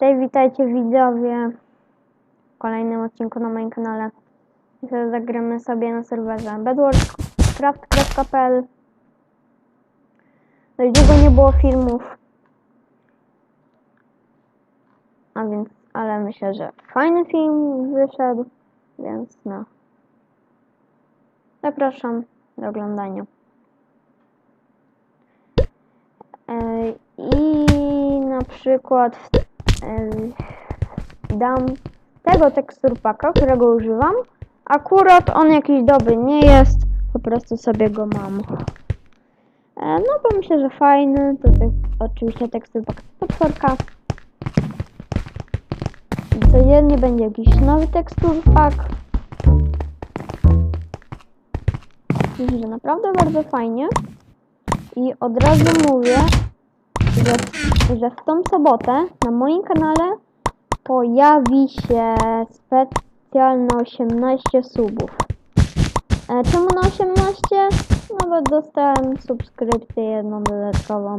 Cześć, witajcie widzowie w kolejnym odcinku na moim kanale. Dzisiaj zagramy sobie na serwerze bedwarscraft.pl Dość długo nie było filmów. A więc, ale myślę, że fajny film wyszedł, więc no. Zapraszam do oglądania. I na przykład ej, dam tego teksturpaka, którego używam. Akurat on jakiś dobry nie jest, po prostu sobie go mam. E, No bo myślę, że fajny. To te, oczywiście teksturpak z potworka. Codziennie będzie jakiś nowy teksturpak. Myślę, że naprawdę bardzo fajnie. I od razu mówię, że, że w tą sobotę na moim kanale pojawi się specjalne 18 subów. E, czemu na 18? No bo dostałem subskrypcję jedną dodatkową.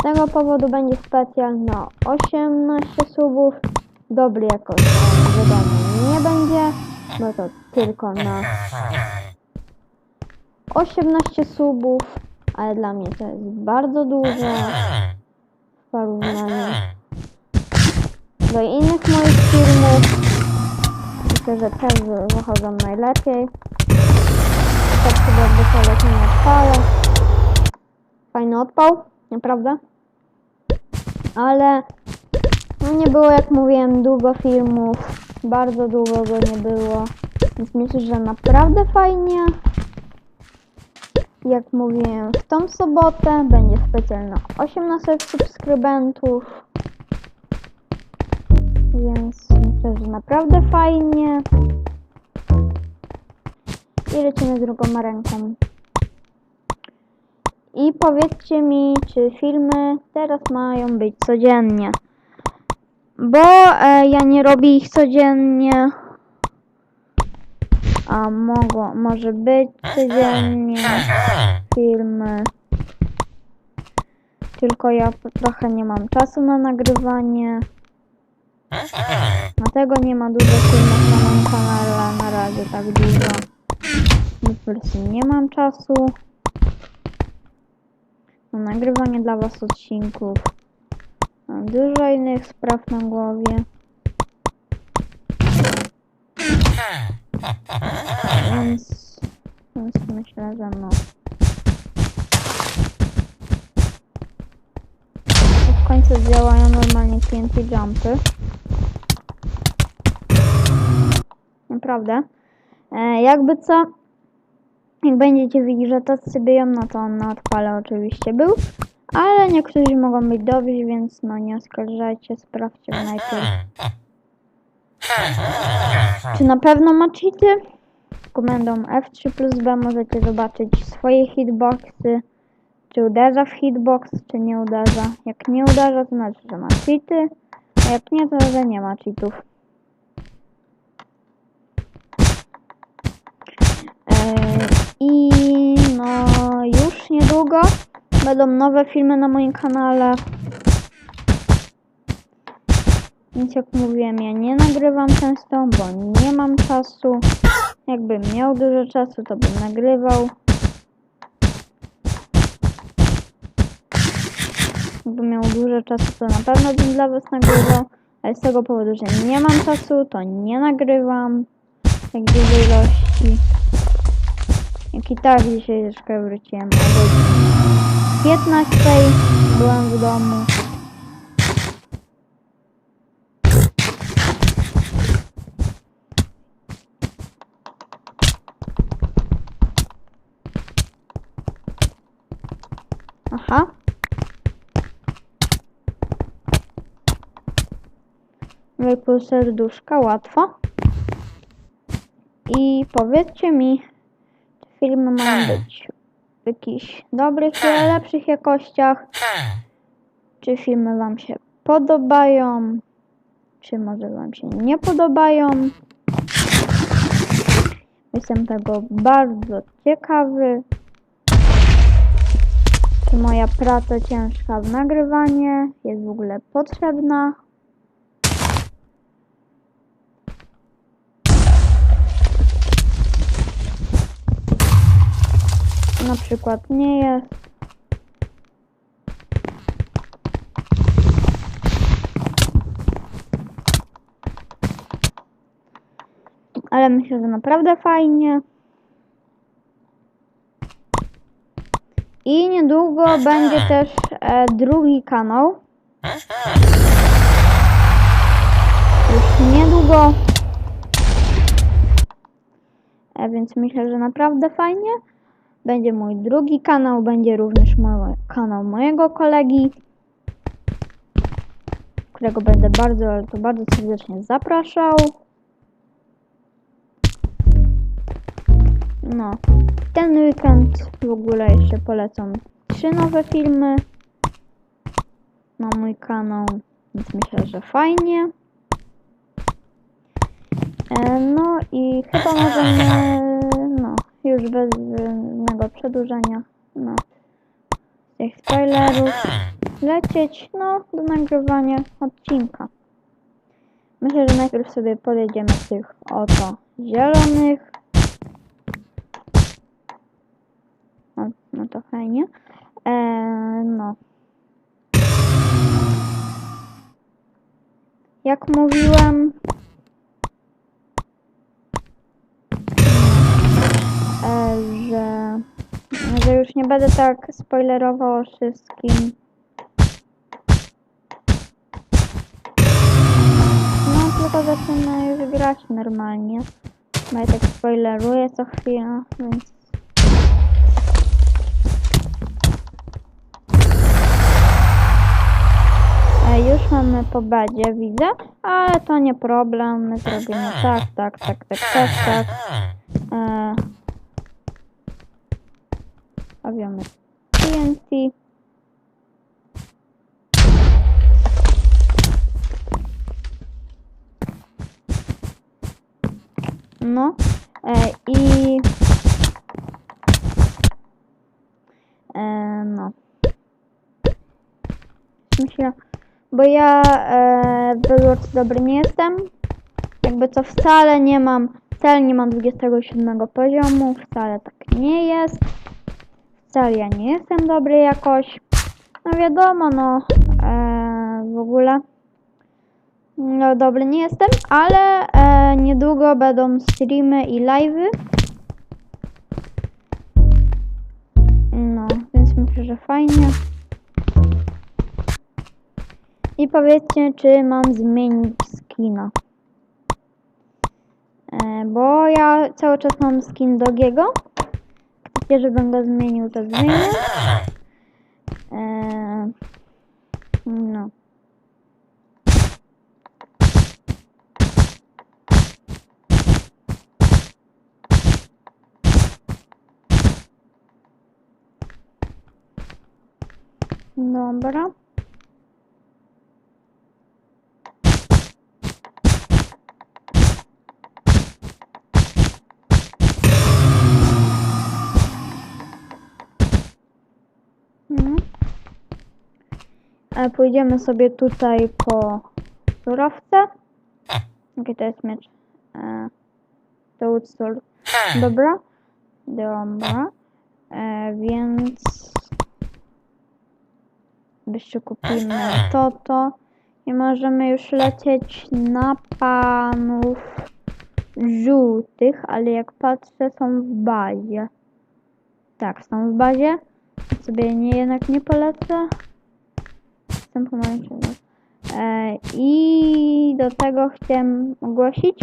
Z tego powodu będzie specjal na 18 subów. Dobry jakoś wiadomo nie będzie, bo to tylko na 18 subów, ale dla mnie to jest bardzo dużo porównaniu do innych moich filmów. Myślę, że też wychodzą najlepiej. Tak to leci na odpale. Fajny odpał, naprawdę. Ale no nie było, jak mówiłem, długo filmów. Bardzo długo go nie było. Więc myślę, że naprawdę fajnie. Jak mówiłem, w tą sobotę będzie specjalna 18 subskrybentów. Więc myślę, że naprawdę fajnie. I lecimy drugą ręką. I powiedzcie mi, czy filmy teraz mają być codziennie. Bo e, ja nie robię ich codziennie. A mogło, może być codziennie filmy. Tylko ja trochę nie mam czasu na nagrywanie. Dlatego nie ma dużo filmów na moim kanale na razie tak dużo. Bo Po prostu nie mam czasu na nagrywanie dla was odcinków. Mam dużo innych spraw na głowie. Więc, myślę, że no. W końcu działają normalnie TNT jumpy. Naprawdę. E, jakby co, jak będziecie widzieć, że tacy biją, no to on na odpale oczywiście był. Ale niektórzy mogą być dobrzy, więc no nie oskarżajcie, sprawdźcie najpierw. Czy na pewno ma cheaty? Komendą F3 plus B możecie zobaczyć swoje hitboxy. Czy uderza w hitbox, czy nie uderza. Jak nie uderza, to znaczy, że ma cheaty. A jak nie, to że nie ma cheatów. Eee, I no już niedługo będą nowe filmy na moim kanale. Więc jak mówiłem, ja nie nagrywam często, bo nie mam czasu. Jakbym miał dużo czasu, to bym nagrywał. Jakbym miał dużo czasu, to na pewno bym dla Was nagrywał. Ale z tego powodu, że nie mam czasu, to nie nagrywam tak dużej ilości. Jak i tak dzisiaj troszkę wróciłem o godzinie 15 byłem w domu. Aha. Wypływ serduszka, łatwo. I powiedzcie mi, czy filmy mają być w jakichś dobrych, i lepszych jakościach? Czy filmy Wam się podobają? Czy może Wam się nie podobają? Jestem tego bardzo ciekawy czy moja praca ciężka w nagrywanie jest w ogóle potrzebna. Na przykład nie jest. Ale myślę, że naprawdę fajnie. I niedługo będzie też e, drugi kanał. Już niedługo. E, więc myślę, że naprawdę fajnie. Będzie mój drugi kanał, będzie również mój kanał mojego kolegi, którego będę bardzo, ale to bardzo serdecznie zapraszał. No, ten weekend w ogóle jeszcze polecam trzy nowe filmy na mój kanał, więc myślę, że fajnie. E, No i chyba możemy, no, już bez żadnego przedłużenia, no, tych spoilerów lecieć, no, do nagrywania odcinka. Myślę, że najpierw sobie podejdziemy tych oto zielonych. No, no to fajnie. E, no. Jak mówiłem, e, że, że już nie będę tak spoilerował o wszystkim. No, tylko zaczynę już grać normalnie. Bo ja tak spoileruję co chwilę, więc... Już mamy po badzie, widzę, ale to nie problem, my zrobimy tak, tak, tak, tak, tak, tak. E, Stawiamy TNT. No e, i e, no. Myślę, bo ja e, w Bedwars dobry nie jestem. Jakby co wcale nie mam, wcale nie mam 27 poziomu, wcale tak nie jest. Wcale ja nie jestem dobry jakoś. No wiadomo, no e, w ogóle no dobry nie jestem, ale e, niedługo będą streamy i live'y. No, więc myślę, że fajnie. I powiedzcie, czy mam zmienić skina. E, bo ja cały czas mam skin Dogiego. Chcecie, żebym go zmienił, to zmienię. E, no. Dobra. Mhm. E, Pójdziemy sobie tutaj po surowce. Jaki to jest miecz? E, to woodstone. Dobra. Dobra. E, więc jeszcze kupimy to, to. I możemy już lecieć na panów żółtych, ale jak patrzę są w bazie. Tak, są w bazie. Sobie nie, jednak nie polecę. Jestem pomarańczowy. E, I do tego chciałem ogłosić,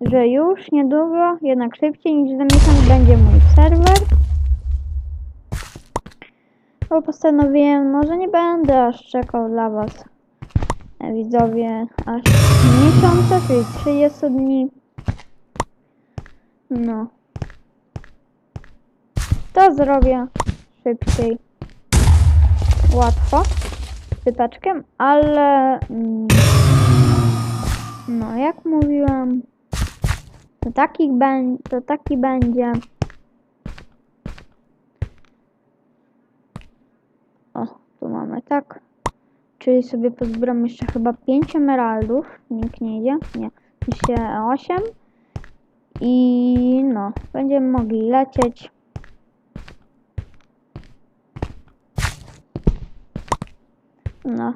że już niedługo, jednak szybciej niż za miesiąc będzie mój serwer. Bo postanowiłem, no, że nie będę aż czekał dla was e, widzowie aż miesiąca, czyli 30 dni. No. To zrobię szybciej. Łatwo. Sypeczkiem, ale mm, no jak mówiłem to będzie, to taki będzie. O, tu mamy tak. Czyli sobie pozbieram jeszcze chyba 5 emeraldów. Nikt nie idzie. Nie. Jeszcze 8. I no, będziemy mogli lecieć.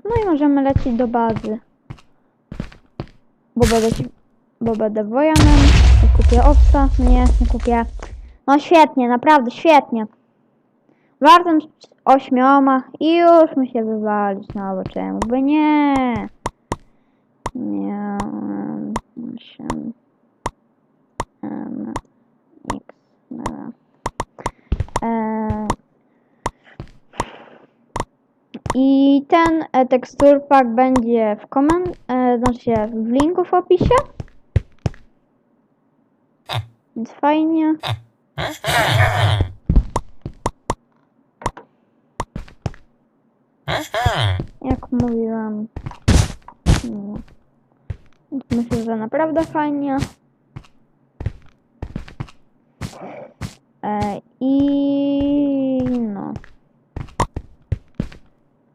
No, i możemy lecieć do bazy. Bo będę, bo będę wojanem. Kupię owca. Nie, nie kupię. No świetnie, naprawdę świetnie. Wartym z ośmioma i już mi się wywalić. No bo czemu by nie? Miałem osiem. em, X. Dobra. E, I ten e, tekstur pack będzie w koment, e, znaczy w linku w opisie. Więc fajnie. Jak mówiłam. No. Myślę, że naprawdę fajnie. E, I no.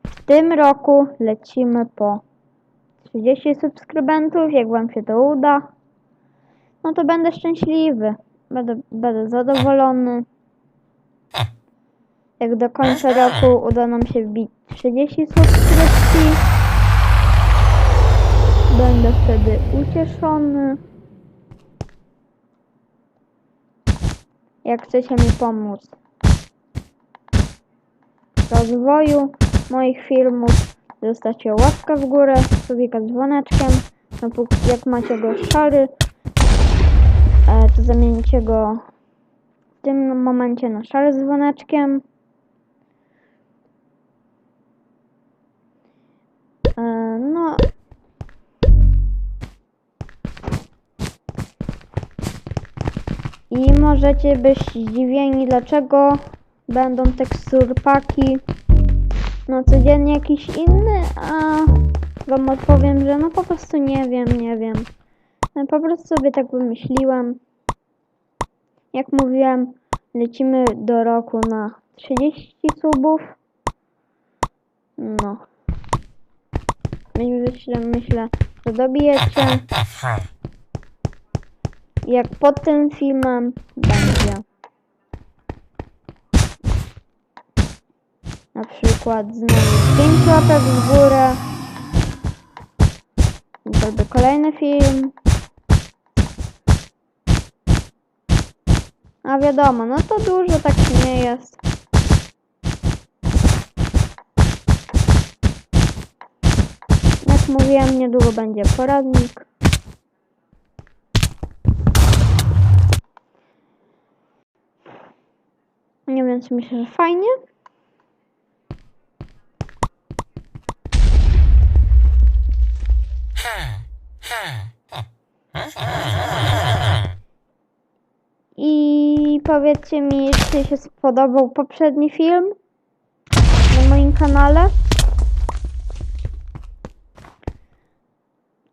W tym roku lecimy po 30 subskrybentów. Jak Wam się to uda, no to będę szczęśliwy. Będę, będę zadowolony. Jak do końca roku uda nam się wbić 30 subskrypcji, będę wtedy ucieszony. Jak chcecie mi pomóc w rozwoju moich filmów, zostawcie łapkę w górę, subika dzwoneczkiem. No, póki- jak macie go szary, e, to zamienicie go w tym momencie na szary z dzwoneczkiem. E, No. I możecie być zdziwieni, dlaczego będą teksturpaki no codziennie jakiś inny, a wam odpowiem, że no po prostu nie wiem, nie wiem. No, Po prostu sobie tak wymyśliłam. Jak mówiłem, lecimy do roku na 30 subów. No. Myślę, myślę, że dobijecie. Jak pod tym filmem będzie na przykład z nami 5 łapek w górę, będzie kolejny film. A wiadomo, no to dużo tak nie jest. Jak mówiłem, niedługo będzie poradnik. Nie wiem, myślę, że fajnie. I powiedzcie mi, czy się spodobał poprzedni film na moim kanale.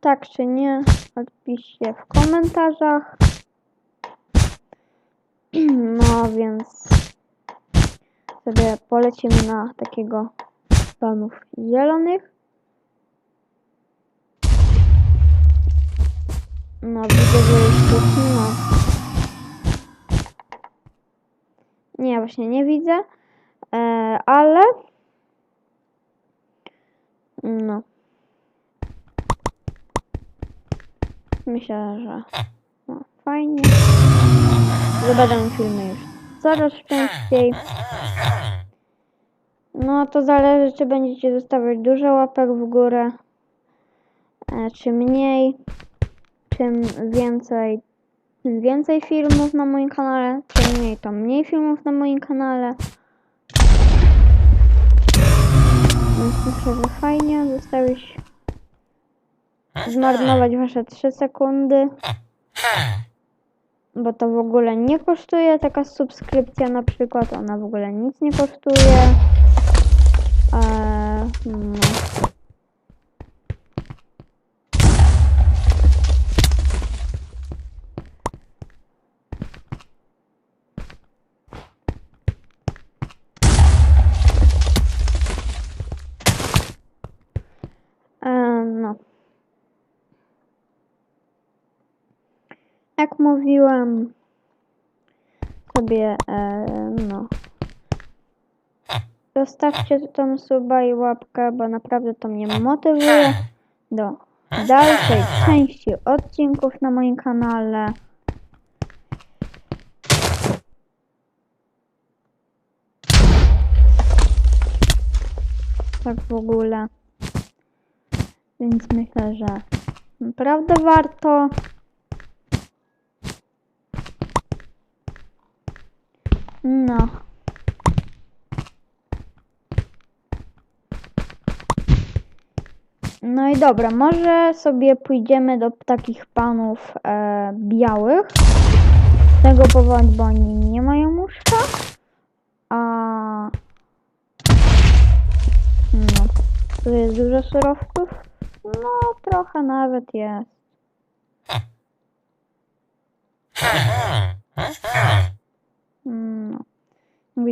Tak czy nie, odpiszcie w komentarzach. No więc sobie polecimy na takiego panów zielonych. No widzę, że jest tu no. Nie, właśnie nie widzę. E, ale no. Myślę, że no, fajnie. Zobaczymy filmy już coraz częściej. No to zależy, czy będziecie zostawiać dużo łapek w górę, e, czy mniej. Czym więcej, tym więcej filmów na moim kanale, czym mniej, to mniej filmów na moim kanale. Więc myślę, że fajnie zostawić, zmarnować wasze 3 sekundy. Bo to w ogóle nie kosztuje taka subskrypcja na przykład, ona w ogóle nic nie kosztuje. Eee, no. Eee, no. Jak mówiłam, sobie, e, no, zostawcie tam suba i łapkę, bo naprawdę to mnie motywuje do dalszej części odcinków na moim kanale. Tak w ogóle. Więc myślę, że naprawdę warto. No. No i dobra, może sobie pójdziemy do takich panów e, białych. Z tego powodu, bo oni nie mają łóżka. A. No. Tu jest dużo surowców. No, trochę nawet jest. No.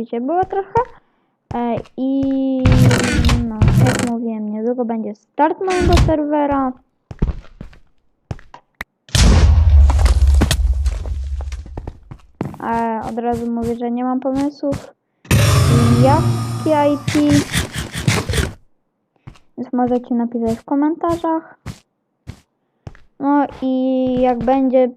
Widzicie, było trochę. E, I no, jak mówiłem, niedługo będzie start mojego serwera. E, od razu mówię, że nie mam pomysłów. Jakie IP? Więc możecie napisać w komentarzach. No i jak będzie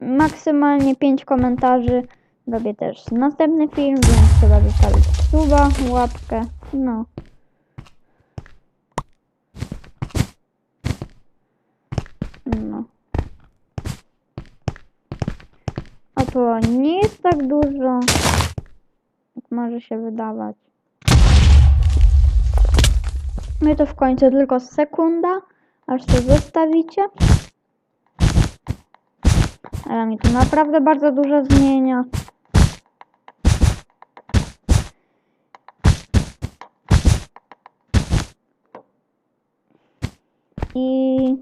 maksymalnie 5 komentarzy, robię też następny film, więc trzeba zostawić suba, łapkę, no. No. A to nie jest tak dużo, jak może się wydawać. No i to w końcu tylko sekunda, aż to zostawicie. Ale mi to naprawdę bardzo dużo zmienia. I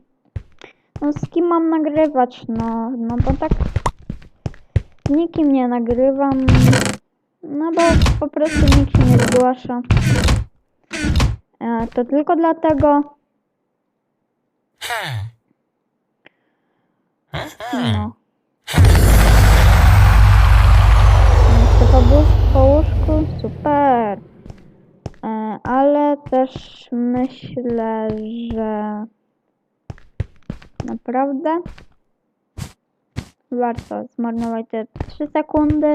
z kim mam nagrywać? No, no bo tak z nikim nie nagrywam. No bo po prostu nikt się nie zgłasza. E, to tylko dlatego. No. Jeszcze po, po łóżku, super. E, ale też myślę, że naprawdę warto zmarnować te 3 sekundy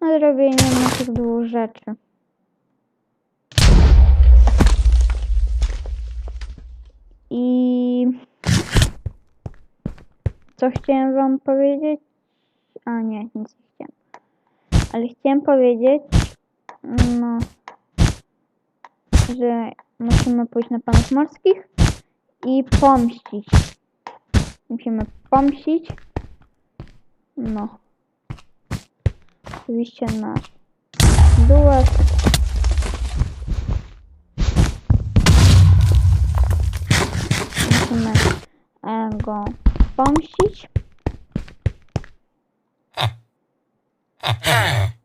na zrobienie tych dwóch rzeczy. I co chciałem wam powiedzieć? A nie, nic nie chciałem. Ale chciałem powiedzieć, no, że musimy pójść na panów morskich i pomścić. Musimy pomścić. No. Oczywiście nasz duet. Musimy e, go pomścić.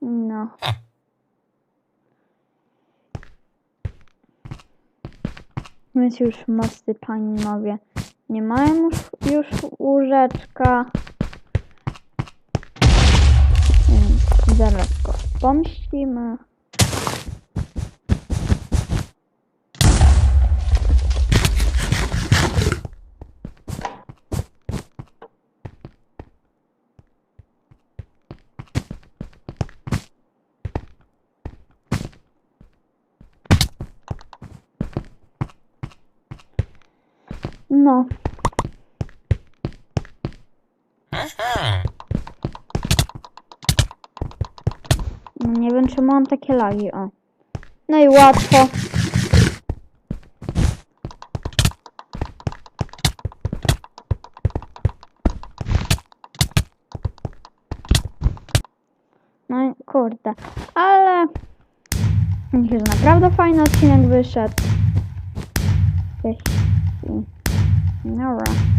No. Więc już morscy panowie nie mają już, już łóżeczka. Zaraz go pomścimy. No. No nie wiem, czy mam takie lagi, o. No i łatwo. No kurde, ale myślę, że naprawdę fajny odcinek wyszedł. Cześć. Dobra.